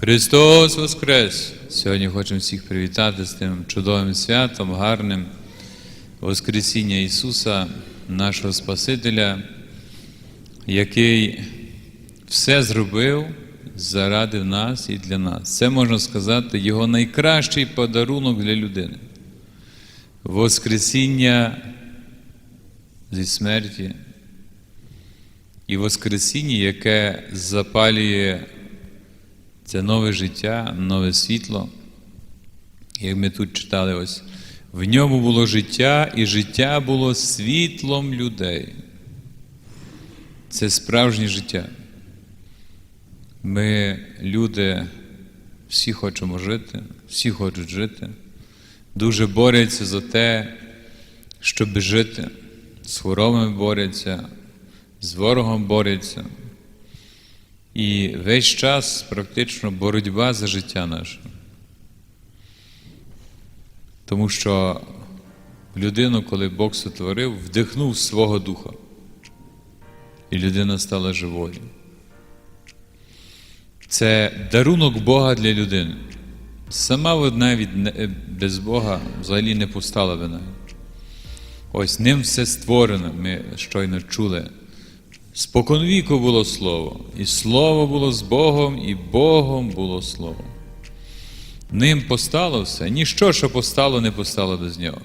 Христос Воскрес! Сьогодні хочемо всіх привітати з тим чудовим святом, гарним Воскресіння Ісуса, нашого Спасителя, який все зробив заради нас і для нас. Це можна сказати Його найкращий подарунок для людини. Воскресіння зі смерті і Воскресіння, яке запалює це нове життя, нове світло. Як ми тут читали, ось в ньому було життя, і життя було світлом людей. Це справжнє життя. Ми, люди, всі хочемо жити, всі хочуть жити, дуже борються за те, щоб жити. З хворобами борються, з ворогом борються. І весь час практично боротьба за життя наше. Тому що людину, коли Бог сотворив, вдихнув свого духа. І людина стала живою. Це дарунок Бога для людини. Сама вона від без Бога взагалі не постала навіть. Ось ним все створено, ми щойно чули. Споконвіку було Слово, і Слово було з Богом, і Богом було Слово. Ним постало все, ніщо, що постало, не постало без нього.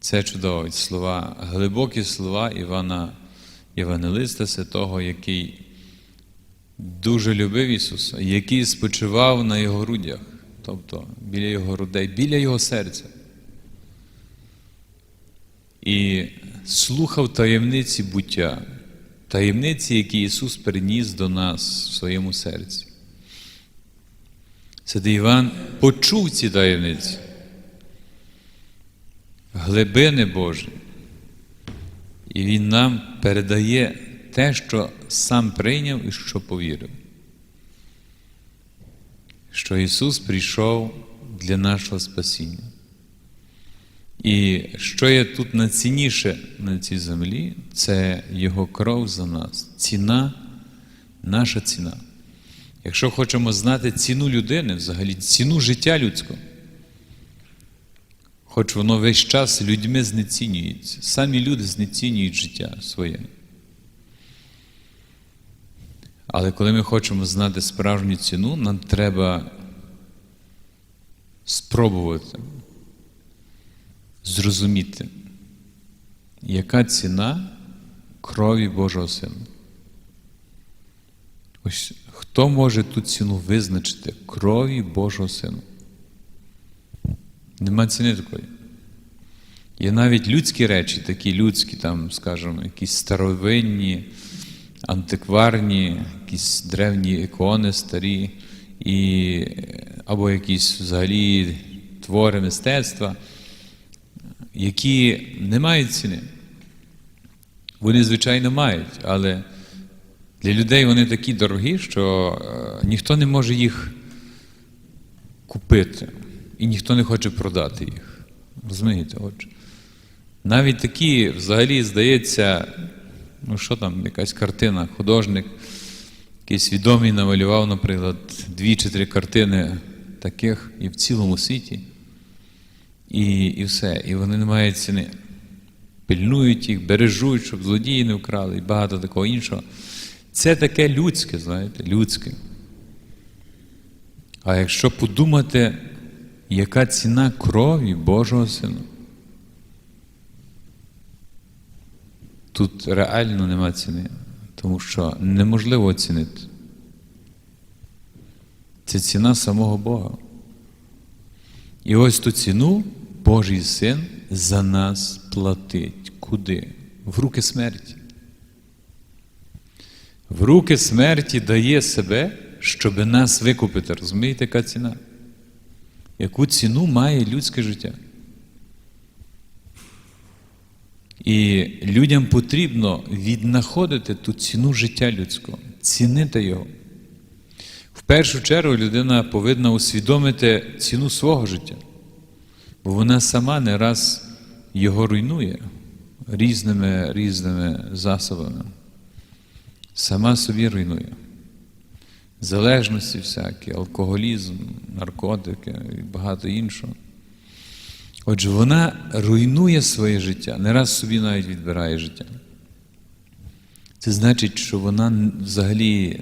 Це чудові слова, глибокі слова Івана Євангелиста Святого, який дуже любив Ісуса, який спочивав на Його грудях, тобто біля Його грудей, біля Його серця. І слухав таємниці буття, таємниці, які Ісус приніс до нас в своєму серці. Святий Іван почув ці таємниці, глибини Божі. І Він нам передає те, що сам прийняв і що повірив. Що Ісус прийшов для нашого спасіння. І що є тут найцінніше на цій землі, це Його кров за нас. Ціна, наша ціна. Якщо хочемо знати ціну людини, взагалі ціну життя людського, хоч воно весь час людьми знецінюється, самі люди знецінюють життя своє. Але коли ми хочемо знати справжню ціну, нам треба спробувати зрозуміти, яка ціна крові Божого Сина. Ось хто може ту ціну визначити крові Божого Сина? Нема ціни такої. Є навіть людські речі, такі людські, там, скажімо, якісь старовинні, антикварні, якісь древні ікони старі, і, або якісь взагалі твори мистецтва які не мають ціни. Вони, звичайно, мають, але для людей вони такі дорогі, що ніхто не може їх купити, і ніхто не хоче продати їх. Розумієте, отже. Навіть такі, взагалі, здається, ну що там, якась картина, художник, якийсь відомий намалював, наприклад, дві чи три картини таких і в цілому світі. І і все. І вони не мають ціни. Пильнують їх, бережуть, щоб злодії не вкрали і багато такого іншого. Це таке людське, знаєте, людське. А якщо подумати, яка ціна крові Божого Сина, тут реально нема ціни, тому що неможливо оцінити. Це ціна самого Бога. І ось ту ціну Божий син за нас платить. Куди? В руки смерті. В руки смерті дає себе, щоб нас викупити. Розумієте, яка ціна? Яку ціну має людське життя? І людям потрібно віднаходити ту ціну життя людського, цінити його. В першу чергу людина повинна усвідомити ціну свого життя, вона сама не раз його руйнує різними різними засобами. Сама собі руйнує. залежності всякі, алкоголізм, наркотики і багато іншого. Отже, вона руйнує своє життя, не раз собі навіть відбирає життя. Це значить, що вона взагалі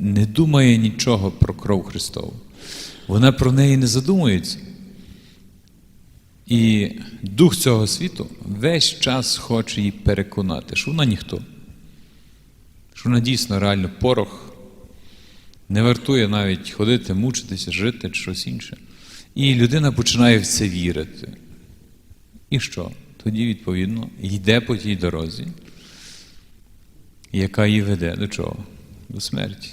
не думає нічого про кров Христову. Вона про неї не задумується. І дух цього світу весь час хоче її переконати, що вона ніхто, що вона дійсно реально порох, не вартує навіть ходити, мучитися, жити чи щось інше. І людина починає в це вірити. І що? Тоді, відповідно, йде по тій дорозі, яка її веде до чого? До смерті.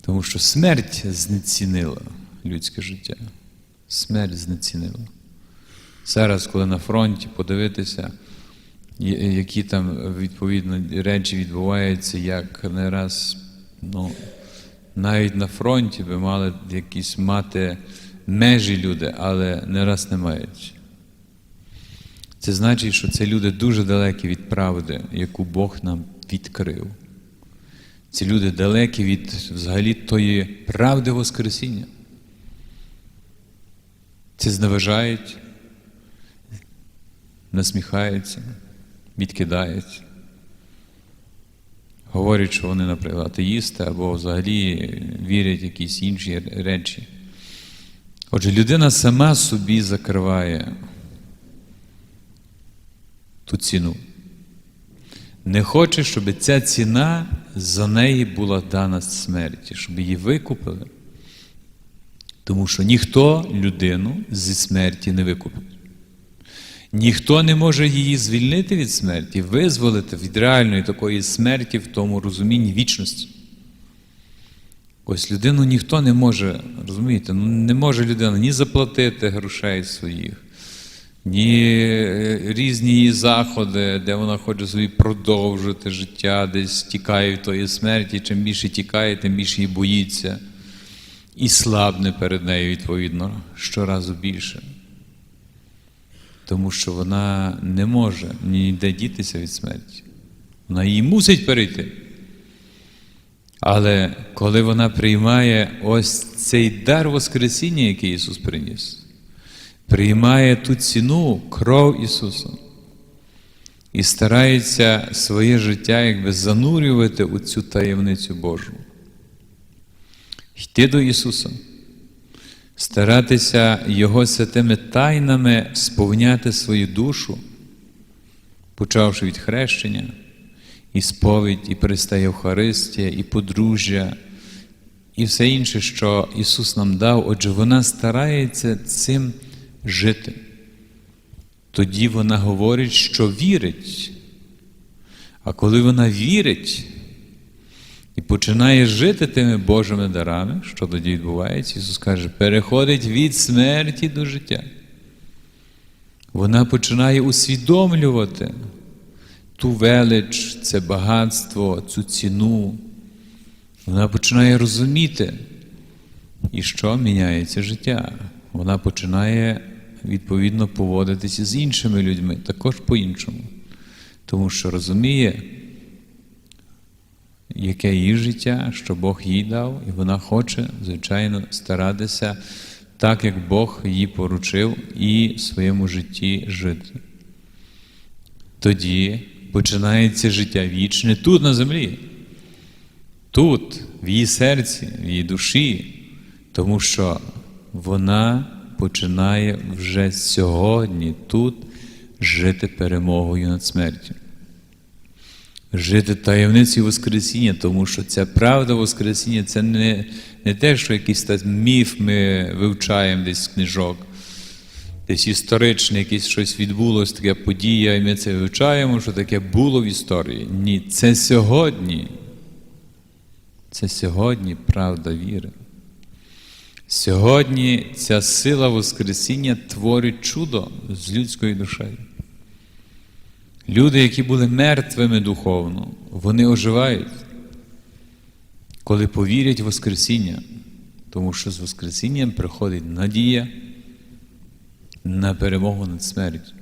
Тому що смерть знецінила людське життя. Смерть знецінила. Зараз, коли на фронті подивитися, які там відповідно речі відбуваються, як не раз, ну, навіть на фронті би мали якісь мати межі люди, але не раз не мають. Це значить, що це люди дуже далекі від правди, яку Бог нам відкрив. Ці люди далекі від взагалі тої правди Воскресіння. Це зневажають, насміхаються, відкидають. Говорять, що вони, наприклад, атеїсти або взагалі вірять в якісь інші речі. Отже, людина сама собі закриває ту ціну. Не хоче, щоб ця ціна за неї була дана смерті, щоб її викупили. Тому що ніхто людину зі смерті не викупить. Ніхто не може її звільнити від смерті, визволити від реальної такої смерті в тому розумінні вічності. Ось людину ніхто не може, розумієте, ну не може людина ні заплатити грошей своїх, ні різні її заходи, де вона хоче собі продовжити життя, десь тікає від тої смерті. Чим більше тікає, тим більше її боїться. І слабне перед нею, відповідно, щоразу більше. Тому що вона не може ніде дітися від смерті. Вона її мусить перейти. Але коли вона приймає ось цей дар Воскресіння, який Ісус приніс, приймає ту ціну кров Ісуса і старається своє життя якби занурювати у цю таємницю Божу. Йти до Ісуса, старатися Його святими тайнами сповняти свою душу, почавши від хрещення, і сповідь, і переста Євхаристія, і подружжя, і все інше, що Ісус нам дав, отже, вона старається цим жити. Тоді вона говорить, що вірить. А коли вона вірить і починає жити тими Божими дарами, що тоді відбувається, Ісус каже, переходить від смерті до життя. Вона починає усвідомлювати ту велич, це багатство, цю ціну. Вона починає розуміти, і що міняється життя. Вона починає відповідно поводитися з іншими людьми, також по-іншому. Тому що розуміє, яке її життя, що Бог їй дав, і вона хоче, звичайно, старатися так, як Бог їй поручив, і в своєму житті жити. Тоді починається життя вічне тут на землі, тут, в її серці, в її душі, тому що вона починає вже сьогодні тут жити перемогою над смертю. Жити таємницею Воскресіння, тому що ця правда Воскресіння це не не те, що якийсь там міф ми вивчаємо десь з книжок, десь історичне, якесь щось відбулося, така подія, і ми це вивчаємо, що таке було в історії. Ні, це сьогодні. Це сьогодні правда віри. Сьогодні ця сила Воскресіння творить чудо з людською душею. Люди, які були мертвими духовно, вони оживають, коли повірять в Воскресіння, тому що з Воскресінням приходить надія на перемогу над смертю.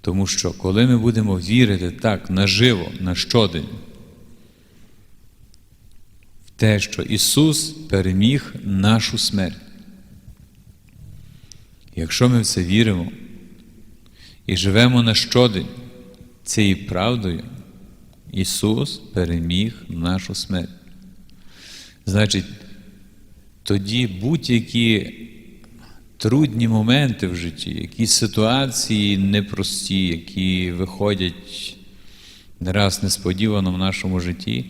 Тому що, коли ми будемо вірити так наживо, на щодень, в те, що Ісус переміг нашу смерть. Якщо ми в це віримо і живемо на щодень цією правдою, Ісус переміг нашу смерть. Значить, тоді будь-які трудні моменти в житті, якісь ситуації непрості, які виходять не раз несподівано в нашому житті,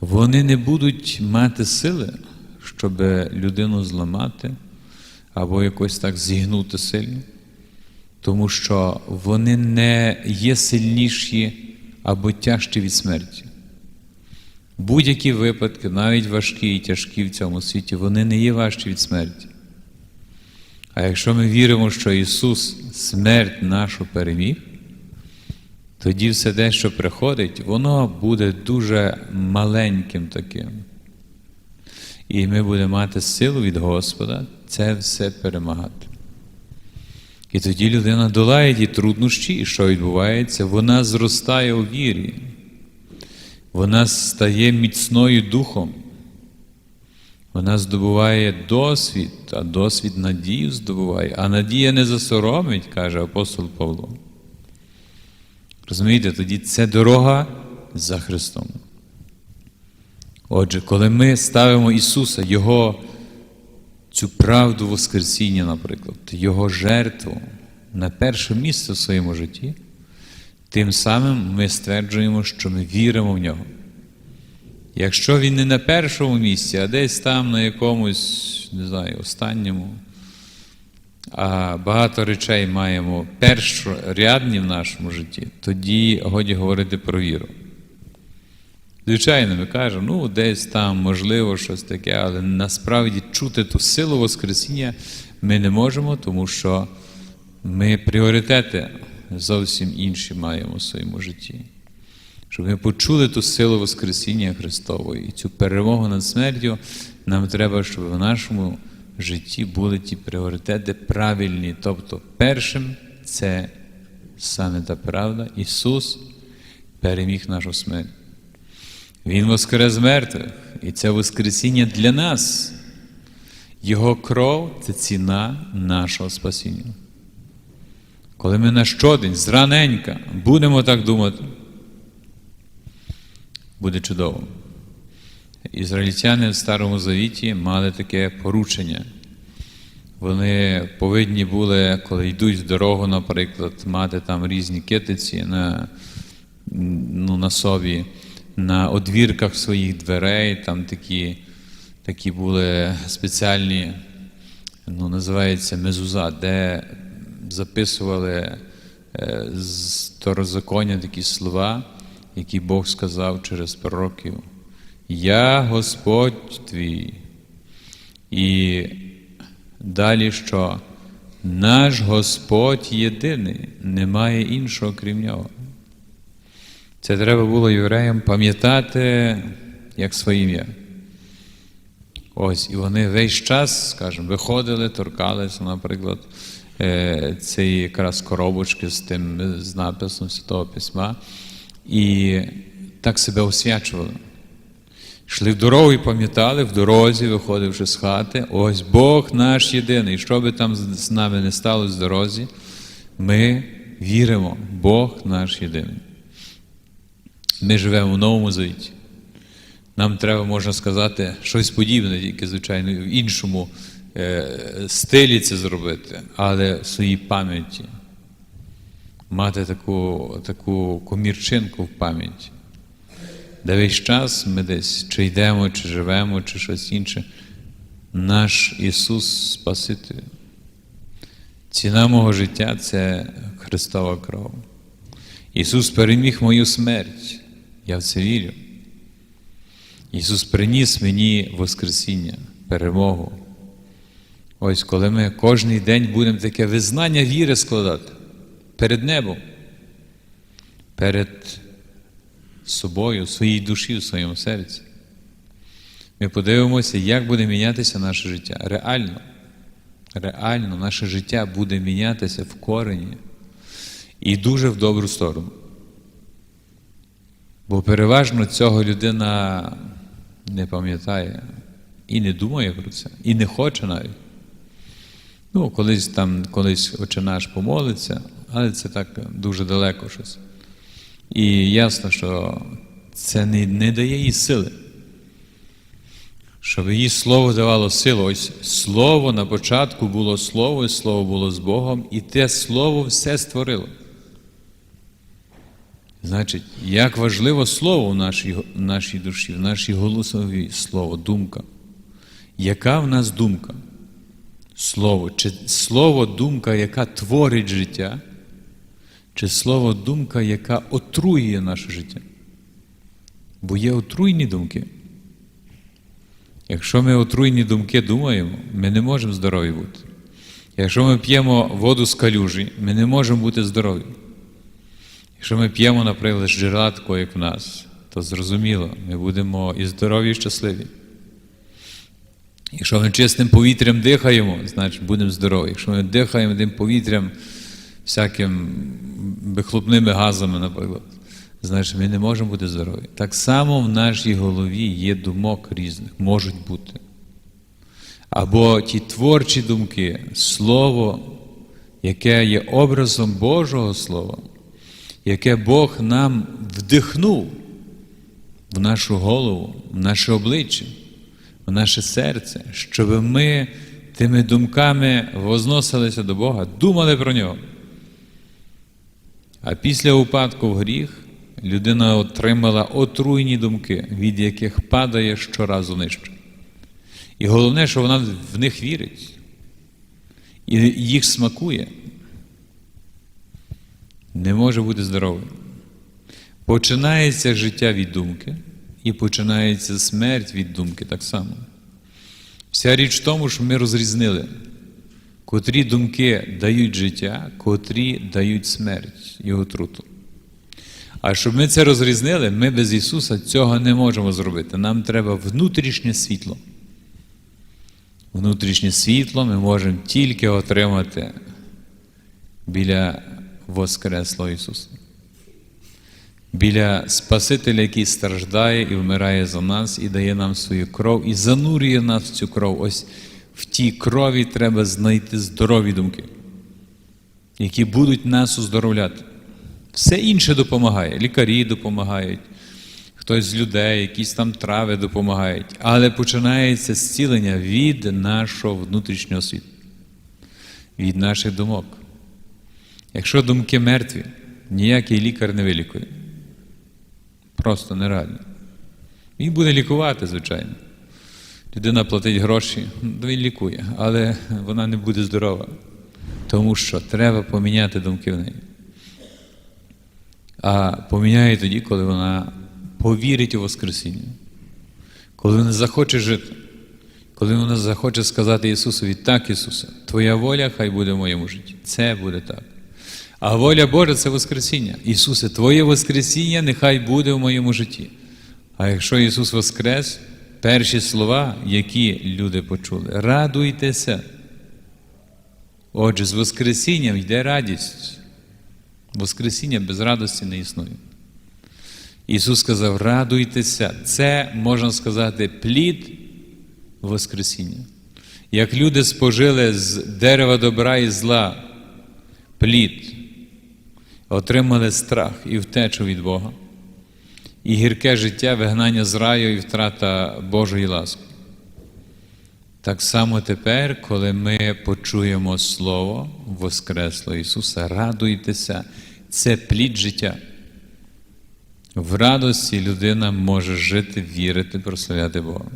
вони не будуть мати сили, щоб людину зламати або якось так зігнути сильно, тому що вони не є сильніші або тяжчі від смерті. Будь-які випадки, навіть важкі і тяжкі в цьому світі, вони не є важчі від смерті. А якщо ми віримо, що Ісус смерть нашу переміг, тоді все те, що приходить, воно буде дуже маленьким таким. І ми будемо мати силу від Господа це все перемагати. І тоді людина долає ті труднощі, і що відбувається? Вона зростає у вірі, вона стає міцною духом, вона здобуває досвід, а досвід надію здобуває, а надія не засоромить, каже апостол Павло. Розумієте, тоді це дорога за Христом. Отже, коли ми ставимо Ісуса, Його цю правду Воскресіння, наприклад, Його жертву на перше місце в своєму житті, тим самим ми стверджуємо, що ми віримо в нього. Якщо він не на першому місці, а десь там на якомусь, не знаю, останньому, а багато речей маємо першорядні в нашому житті, тоді годі говорити про віру. Звичайно, ми кажемо, ну, десь там можливо щось таке, але насправді чути ту силу Воскресіння ми не можемо, тому що ми пріоритети зовсім інші маємо в своєму житті. Щоб ми почули ту силу Воскресіння Христової і цю перемогу над смертю, нам треба, щоб в нашому житті були ті пріоритети правильні. Тобто, першим це саме та правда, Ісус переміг нашу смерть. Він воскрес мертвих, і це Воскресіння для нас. Його кров це ціна нашого спасіння. Коли ми на щодень, зраненька, будемо так думати, буде чудово. Ізраїльтяни в Старому Завіті мали таке поручення. Вони повинні були, коли йдуть в дорогу, наприклад, мати там різні китиці на, ну, на собі, на одвірках своїх дверей, там такі, такі були спеціальні, ну, називається мезуза, де записували е, з Старозаконня такі слова, які Бог сказав через пророків. Я Господь твій. І далі що? Наш Господь єдиний, немає іншого крім нього. Це треба було євреям пам'ятати як своє ім'я. Ось, і вони весь час, скажімо, виходили, торкалися, наприклад, е, цієї якраз коробочки з тим з написом Святого Письма, і так себе освячували. Йшли в дорогу і пам'ятали, в дорозі, виходивши з хати, ось Бог наш єдиний. Що би там з нами не сталося в дорозі, ми віримо, Бог наш єдиний. Ми живемо в новому завіті. Нам треба, можна сказати, щось подібне, тільки, звичайно, в іншому е, стилі це зробити, але в своїй пам'яті. Мати таку, таку комірчинку в пам'яті. Де весь час ми десь чи йдемо, чи живемо, чи щось інше. Наш Ісус Спаситель. Ціна мого життя це Христова кров. Ісус переміг мою смерть. Я в це вірю. Ісус приніс мені Воскресіння, перемогу. Ось коли ми кожен день будемо таке визнання віри складати перед небом, перед собою, своїй душі, в своєму серці. Ми подивимося, як буде мінятися наше життя. Реально, реально наше життя буде мінятися в корені і дуже в добру сторону. Бо переважно цього людина не пам'ятає і не думає про це, і не хоче навіть. Ну, колись там, колись Отче наш помолиться, але це так дуже далеко щось. І ясно, що це не, не дає їй сили. Щоб її слово давало силу. Ось слово на початку було слово, і слово було з Богом, і те слово все створило. Значить, як важливо слово в нашій, в нашій душі, в нашій голосовій слово, думка. Яка в нас думка? Слово. Чи слово думка, яка творить життя, чи слово думка, яка отруює наше життя? Бо є отруйні думки. Якщо ми отруйні думки думаємо, ми не можемо здорові бути. Якщо ми п'ємо воду з калюжі, ми не можемо бути здорові. Якщо ми п'ємо, наприклад, з джерела такого, як в нас, то зрозуміло, ми будемо і здорові, і щасливі. Якщо ми чистим повітрям дихаємо, значить будемо здорові. Якщо ми дихаємо тим повітрям, всяким вихлопними газами, наприклад, значить ми не можемо бути здорові. Так само в нашій голові є думок різних, можуть бути. Або ті творчі думки, слово, яке є образом Божого Слова, яке Бог нам вдихнув в нашу голову, в наше обличчя, в наше серце, щоб ми тими думками возносилися до Бога, думали про нього. А після упадку в гріх людина отримала отруйні думки, від яких падає щоразу нижче. І головне, що вона в них вірить, і їх смакує, не може бути здоровим. Починається життя від думки, і починається смерть від думки так само. Вся річ в тому, що ми розрізнили, котрі думки дають життя, котрі дають смерть і отруту. А щоб ми це розрізнили, ми без Ісуса цього не можемо зробити. Нам треба внутрішнє світло. Внутрішнє світло ми можемо тільки отримати біля Воскреслого Ісуса. Біля Спасителя, який страждає і вмирає за нас, і дає нам свою кров, і занурює нас в цю кров. Ось в тій крові треба знайти здорові думки, які будуть нас оздоровляти. Все інше допомагає. Лікарі допомагають, хтось з людей, якісь там трави допомагають. Але починається зцілення від нашого внутрішнього світу, від наших думок. Якщо думки мертві, ніякий лікар не вилікує. Просто нереально. Він буде лікувати, звичайно. Людина платить гроші, він лікує, але вона не буде здорова. Тому що треба поміняти думки в неї. А поміняє тоді, коли вона повірить у Воскресіння, коли вона захоче жити, коли вона захоче сказати Ісусові, так, Ісусе, Твоя воля хай буде в моєму житті. Це буде так. А воля Божа це Воскресіння. Ісусе, Твоє Воскресіння нехай буде в моєму житті. А якщо Ісус Воскрес, перші слова, які люди почули, радуйтеся. Отже, з Воскресінням йде радість. Воскресіння без радості не існує. Ісус сказав: радуйтеся, це, можна сказати, плід Воскресіння. Як люди спожили з дерева добра і зла плід, отримали страх і втечу від Бога, і гірке життя, вигнання з раю і втрата Божої ласки. Так само тепер, коли ми почуємо Слово Воскресло Ісуса, радуйтеся, це плід життя. В радості людина може жити, вірити, прославляти Бога.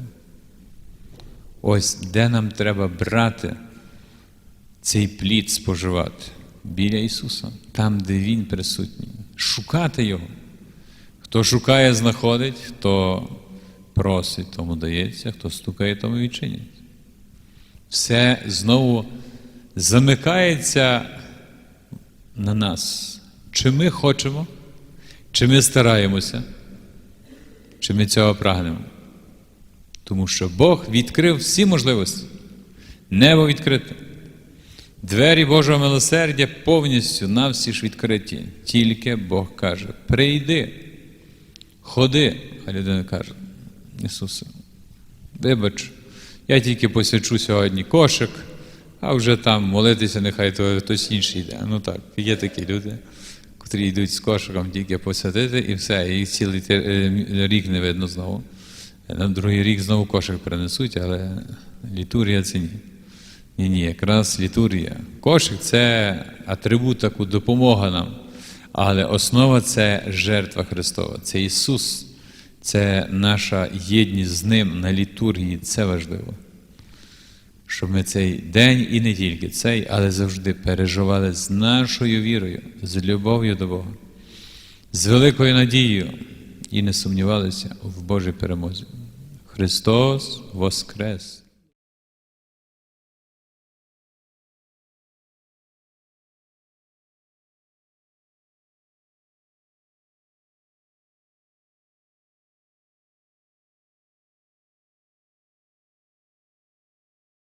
Ось де нам треба брати цей плід споживати біля Ісуса, там, де Він присутній, шукати Його. Хто шукає, знаходить, хто просить, тому дається, хто стукає, тому відчинять. Все знову замикається на нас. Чи ми хочемо, чи ми стараємося, чи ми цього прагнемо. Тому що Бог відкрив всі можливості. Небо відкрите. Двері Божого милосердя повністю на всі ж відкриті. Тільки Бог каже: прийди, ходи, а людина каже, Ісусе, вибач, я тільки посвячу сьогодні кошик, а вже там молитися, нехай то хтось інший йде. Ну так, є такі люди, котрі йдуть з кошиком тільки посвятити і все, і цілий е, рік не видно знову. На другий рік знову кошик принесуть, але літургія це ні. Ні, ні, якраз літургія. Кошик це атрибут, таку допомога нам. Але основа це жертва Христова, це Ісус, це наша єдність з Ним на літургії, це важливо. Щоб ми цей день і не тільки цей, але завжди переживали з нашою вірою, з любов'ю до Бога, з великою надією і не сумнівалися в Божій перемозі. Христос Воскрес!